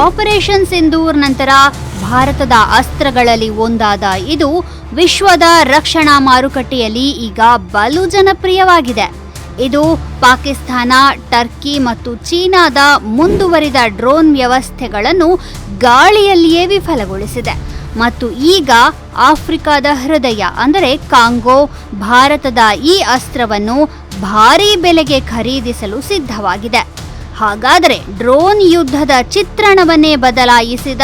Operation Sindoor ನಂತರ ಭಾರತದ ಅಸ್ತ್ರಗಳಲ್ಲಿ ಒಂದಾದ ಇದು ವಿಶ್ವದ ರಕ್ಷಣಾ ಮಾರುಕಟ್ಟೆಯಲ್ಲಿ ಈಗ ಬಲು ಜನಪ್ರಿಯವಾಗಿದೆ. ಇದು ಪಾಕಿಸ್ತಾನ, ಟರ್ಕಿ ಮತ್ತು ಚೀನಾದ ಮುಂದುವರಿದ ಡ್ರೋನ್ ವ್ಯವಸ್ಥೆಗಳನ್ನು ಗಾಳಿಯಲ್ಲಿಯೇ ವಿಫಲಗೊಳಿಸಿದೆ. ಮತ್ತು ಈಗ ಆಫ್ರಿಕಾದ ಹೃದಯ, ಅಂದರೆ ಕಾಂಗೋ, ಭಾರತದ ಈ ಅಸ್ತ್ರವನ್ನು ಭಾರೀ ಬೆಲೆಗೆ ಖರೀದಿಸಲು ಸಿದ್ಧವಾಗಿದೆ. ಹಾಗಾದರೆ ಡ್ರೋನ್ ಯುದ್ಧದ ಚಿತ್ರಣವನ್ನೇ ಬದಲಾಯಿಸಿದ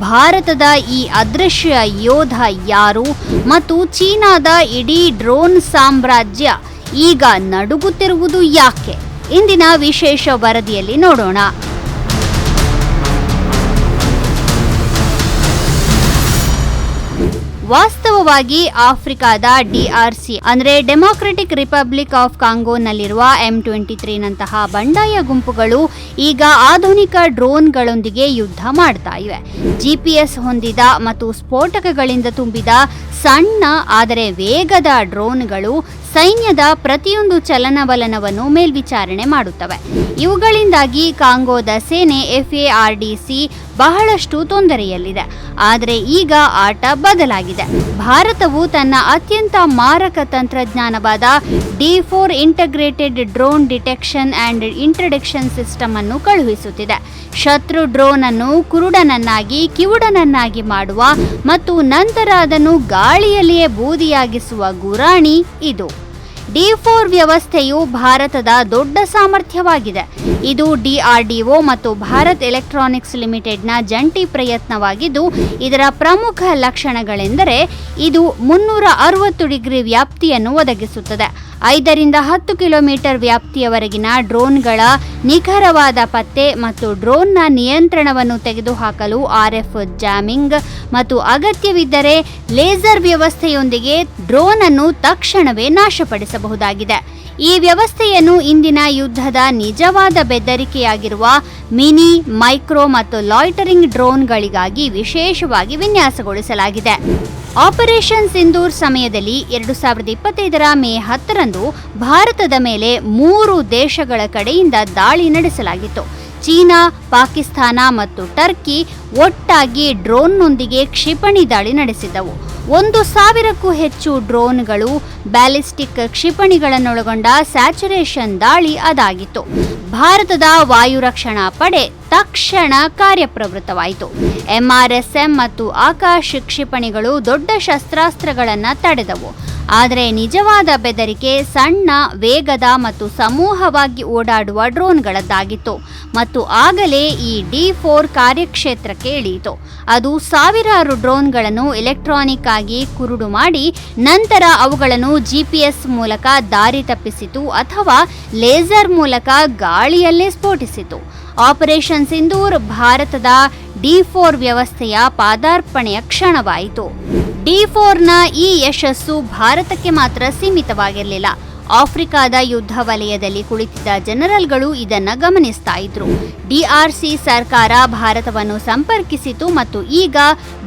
ಭಾರತದ ಈ ಅದೃಶ್ಯ ಯೋಧ ಯಾರು ಮತ್ತು ಚೀನಾದ ಇಡೀ ಡ್ರೋನ್ ಸಾಮ್ರಾಜ್ಯ ಈಗ ನಡುಗುತ್ತಿರುವುದು ಯಾಕೆ? ಇಂದಿನ ವಿಶೇಷ ವರದಿಯಲ್ಲಿ ನೋಡೋಣ. ವಾಸ್ತವವಾಗಿ ಆಫ್ರಿಕಾದ ಡಿಆರ್ಸಿ ಅಂದ್ರೆ ಡೆಮಾಕ್ರೆಟಿಕ್ ರಿಪಬ್ಲಿಕ್ ಆಫ್ ಕಾಂಗೋನಲ್ಲಿರುವ ಎಂ ಟ್ವೆಂಟಿ ತ್ರೀನಂತಹ ಬಂಡಾಯ ಗುಂಪುಗಳು ಈಗ ಆಧುನಿಕ ಡ್ರೋನ್ಗಳೊಂದಿಗೆ ಯುದ್ಧ ಮಾಡ್ತಾ ಇವೆ. ಜಿಪಿಎಸ್ ಹೊಂದಿದ ಮತ್ತು ಸ್ಫೋಟಕಗಳಿಂದ ತುಂಬಿದ ಸಣ್ಣ, ಆದರೆ ವೇಗದ ಡ್ರೋನ್ಗಳು ಸೈನ್ಯದ ಪ್ರತಿಯೊಂದು ಚಲನವಲನವನ್ನು ಮೇಲ್ವಿಚಾರಣೆ ಮಾಡುತ್ತವೆ. ಇವುಗಳಿಂದಾಗಿ ಕಾಂಗೋದ ಸೇನೆ ಎಫ್ಎಆರ್ಡಿಸಿ ಬಹಳಷ್ಟು ತೊಂದರೆಯಲ್ಲಿದೆ. ಆದರೆ ಈಗ ಆಟ ಬದಲಾಗಿದೆ. ಭಾರತವು ತನ್ನ ಅತ್ಯಂತ ಮಾರಕ ತಂತ್ರಜ್ಞಾನವಾದ D four integrated drone detection and interdiction system ಅನ್ನು ಕಳುಹಿಸುತ್ತಿದೆ. ಶತ್ರು ಡ್ರೋನ್ ಅನ್ನು ಕುರುಡನನ್ನಾಗಿ, ಕಿವುಡನನ್ನಾಗಿ ಮಾಡುವ ಮತ್ತು ನಂತರ ಅದನ್ನು ಗಾಳಿಯಲ್ಲಿಯೇ ಬೂದಿಯಾಗಿಸುವ ಗುರಾಣಿ ಇದು. ಡಿ ಫೋರ್ ವ್ಯವಸ್ಥೆಯು ಭಾರತದ ದೊಡ್ಡ ಸಾಮರ್ಥ್ಯವಾಗಿದೆ. ಇದು ಡಿಆರ್ಡಿಒ ಮತ್ತು ಭಾರತ್ ಎಲೆಕ್ಟ್ರಾನಿಕ್ಸ್ ಲಿಮಿಟೆಡ್ನ ಜಂಟಿ ಪ್ರಯತ್ನವಾಗಿದ್ದು, ಇದರ ಪ್ರಮುಖ ಲಕ್ಷಣಗಳೆಂದರೆ ಇದು ಮುನ್ನೂರ ಅರವತ್ತು ಡಿಗ್ರಿ ವ್ಯಾಪ್ತಿಯನ್ನು ಒದಗಿಸುತ್ತದೆ. ಐದರಿಂದ ಹತ್ತು ಕಿಲೋಮೀಟರ್ ವ್ಯಾಪ್ತಿಯವರೆಗಿನ ಡ್ರೋನ್ಗಳ ನಿಖರವಾದ ಪತ್ತೆ ಮತ್ತು ಡ್ರೋನ್ನ ನಿಯಂತ್ರಣವನ್ನು ತೆಗೆದುಹಾಕಲು ಆರ್ಎಫ್ ಜಾಮಿಂಗ್ ಮತ್ತು ಅಗತ್ಯವಿದ್ದರೆ ಲೇಸರ್ ವ್ಯವಸ್ಥೆಯೊಂದಿಗೆ ಡ್ರೋನ್ ಅನ್ನು ತಕ್ಷಣವೇ ನಾಶಪಡಿಸಬಹುದಾಗಿದೆ ಈ ವ್ಯವಸ್ಥೆಯನ್ನು ಇಂದಿನ ಯುದ್ಧದ ನಿಜವಾದ ಬೆದರಿಕೆಯಾಗಿರುವ ಮಿನಿ, ಮೈಕ್ರೋ ಮತ್ತು ಲಾಯ್ಟರಿಂಗ್ ಡ್ರೋನ್ಗಳಿಗಾಗಿ ವಿಶೇಷವಾಗಿ ವಿನ್ಯಾಸಗೊಳಿಸಲಾಗಿದೆ. ಆಪರೇಷನ್ ಸಿಂಧೂರ್ ಸಮಯದಲ್ಲಿ ಎರಡು ಸಾವಿರದ ಇಪ್ಪತ್ತೈದರ ಮೇ ಹತ್ತರಂದು ಭಾರತದ ಮೇಲೆ ಮೂರು ದೇಶಗಳ ಕಡೆಯಿಂದ ದಾಳಿ ನಡೆಸಲಾಗಿತ್ತು. ಚೀನಾ, ಪಾಕಿಸ್ತಾನ ಮತ್ತು ಟರ್ಕಿ ಒಟ್ಟಾಗಿ ಡ್ರೋನ್ನೊಂದಿಗೆ ಕ್ಷಿಪಣಿ ದಾಳಿ ನಡೆಸಿದ್ದವು ಒಂದು ಸಾವಿರಕ್ಕೂ ಹೆಚ್ಚು ಡ್ರೋನ್ಗಳು ಬ್ಯಾಲಿಸ್ಟಿಕ್ ಕ್ಷಿಪಣಿಗಳನ್ನೊಳಗೊಂಡ ಸ್ಯಾಚುರೇಷನ್ ದಾಳಿ ಅದಾಗಿತ್ತು. ಭಾರತದ ವಾಯು ರಕ್ಷಣಾ ಪಡೆ ತಕ್ಷಣ ಕಾರ್ಯಪ್ರವೃತ್ತವಾಯಿತು. ಎಂಆರ್ಎಸ್ಎಂ ಮತ್ತು ಆಕಾಶ್ ಕ್ಷಿಪಣಿಗಳು ದೊಡ್ಡ ಶಸ್ತ್ರಾಸ್ತ್ರಗಳನ್ನು ತಡೆದವು. ಆದರೆ ನಿಜವಾದ ಬೆದರಿಕೆ ಸಣ್ಣ, ವೇಗದ ಮತ್ತು ಸಮೂಹವಾಗಿ ಓಡಾಡುವ ಡ್ರೋನ್ಗಳದ್ದಾಗಿತ್ತು ಮತ್ತು ಆಗಲೇ ಈ ಡಿ ಫೋರ್ ಕಾರ್ಯಕ್ಷೇತ್ರಕ್ಕೆ ಇಳಿಯಿತು. ಅದು ಸಾವಿರಾರು ಡ್ರೋನ್ಗಳನ್ನು ಎಲೆಕ್ಟ್ರಾನಿಕ್ ಆಗಿ ಕುರುಡು ಮಾಡಿ ನಂತರ ಅವುಗಳನ್ನು ಜಿಪಿಎಸ್ ಮೂಲಕ ದಾರಿ ತಪ್ಪಿಸಿತು ಅಥವಾ ಲೇಸರ್ ಮೂಲಕ ಗಾಳಿಯಲ್ಲೇ ಸ್ಫೋಟಿಸಿತು. ಆಪರೇಷನ್ ಸಿಂಧೂರ್ ಭಾರತದ ಡಿ ಫೋರ್ ವ್ಯವಸ್ಥೆಯ ಪಾದಾರ್ಪಣೆಯ ಕ್ಷಣವಾಯಿತು. ಡಿ ಫೋರ್ನ ಈ ಯಶಸ್ಸು ಭಾರತಕ್ಕೆ ಮಾತ್ರ ಸೀಮಿತವಾಗಿರಲಿಲ್ಲ. ಆಫ್ರಿಕಾದ ಯುದ್ಧ ವಲಯದಲ್ಲಿ ಕುಳಿತಿದ್ದ ಜನರಲ್ಗಳು ಇದನ್ನು ಗಮನಿಸ್ತಾ ಇದ್ರು. ಡಿಆರ್ಸಿ ಸರ್ಕಾರ ಭಾರತವನ್ನು ಸಂಪರ್ಕಿಸಿತು ಮತ್ತು ಈಗ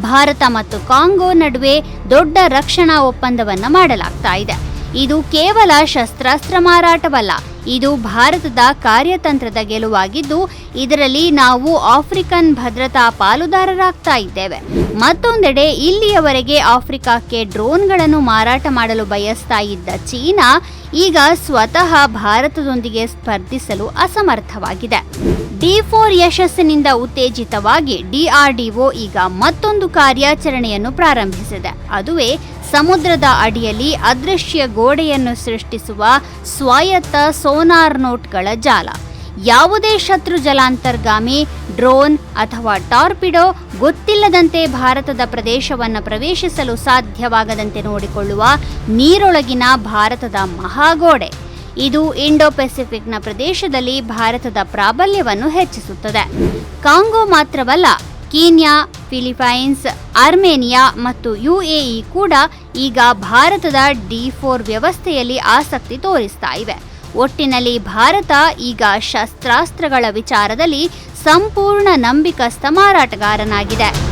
ಭಾರತ ಮತ್ತು ಕಾಂಗೋ ನಡುವೆ ದೊಡ್ಡ ರಕ್ಷಣಾ ಒಪ್ಪಂದವನ್ನು ಮಾಡಲಾಗ್ತಾ ಇದೆ. ಇದು ಕೇವಲ ಶಸ್ತ್ರಾಸ್ತ್ರ ಮಾರಾಟವಲ್ಲ ಇದು ಭಾರತದ ಕಾರ್ಯತಂತ್ರದ ಗೆಲುವಾಗಿದ್ದು, ಇದರಲ್ಲಿ ನಾವು ಆಫ್ರಿಕನ್ ಭದ್ರತಾ ಪಾಲುದಾರರಾಗ್ತಾ ಇದ್ದೇವೆ. ಮತ್ತೊಂದೆಡೆ, ಇಲ್ಲಿಯವರೆಗೆ ಆಫ್ರಿಕಾಕ್ಕೆ ಡ್ರೋನ್ಗಳನ್ನು ಮಾರಾಟ ಮಾಡಲು ಬಯಸ್ತಾ ಇದ್ದ ಚೀನಾ ಈಗ ಸ್ವತಃ ಭಾರತದೊಂದಿಗೆ ಸ್ಪರ್ಧಿಸಲು ಅಸಮರ್ಥವಾಗಿದೆ. ಡಿ ಫೋರ್ ಯಶಸ್ಸಿನಿಂದ ಉತ್ತೇಜಿತವಾಗಿ ಡಿಆರ್ಡಿಒ ಈಗ ಮತ್ತೊಂದು ಕಾರ್ಯಾಚರಣೆಯನ್ನು ಪ್ರಾರಂಭಿಸಿದೆ. ಅದುವೇ ಸಮುದ್ರದ ಅಡಿಯಲ್ಲಿ ಅದೃಶ್ಯ ಗೋಡೆಯನ್ನು ಸೃಷ್ಟಿಸುವ ಸ್ವಾಯತ್ತ ಸೋನಾರ್ ನೋಟ್ಗಳ ಜಾಲ. ಯಾವುದೇ ಶತ್ರು ಜಲಾಂತರ್ಗಾಮಿ, ಡ್ರೋನ್ ಅಥವಾ ಟಾರ್ಪಿಡೋ ಗೊತ್ತಿಲ್ಲದಂತೆ ಭಾರತದ ಪ್ರದೇಶವನ್ನು ಪ್ರವೇಶಿಸಲು ಸಾಧ್ಯವಾಗದಂತೆ ನೋಡಿಕೊಳ್ಳುವ ನೀರೊಳಗಿನ ಭಾರತದ ಮಹಾಗೋಡೆ. ಇದು ಇಂಡೋ ಪೆಸಿಫಿಕ್ನ ಪ್ರದೇಶದಲ್ಲಿ ಭಾರತದ ಪ್ರಾಬಲ್ಯವನ್ನು ಹೆಚ್ಚಿಸುತ್ತದೆ. ಕಾಂಗೋ ಮಾತ್ರವಲ್ಲ, ಕೀನ್ಯಾ, ಫಿಲಿಪೈನ್ಸ್ ಅರ್ಮೇನಿಯಾ ಮತ್ತು ಯುಎಇ ಕೂಡ ಈಗ ಭಾರತದ ಡಿ ಫೋರ್ ವ್ಯವಸ್ಥೆಯಲ್ಲಿ ಆಸಕ್ತಿ ತೋರಿಸ್ತಾ ಇವೆ. ಒಟ್ಟಿನಲ್ಲಿ ಭಾರತ ಈಗ ಶಸ್ತ್ರಾಸ್ತ್ರಗಳ ವಿಚಾರದಲ್ಲಿ ಸಂಪೂರ್ಣ ನಂಬಿಕಸ್ಥ ಮಾರಾಟಗಾರನಾಗಿದೆ.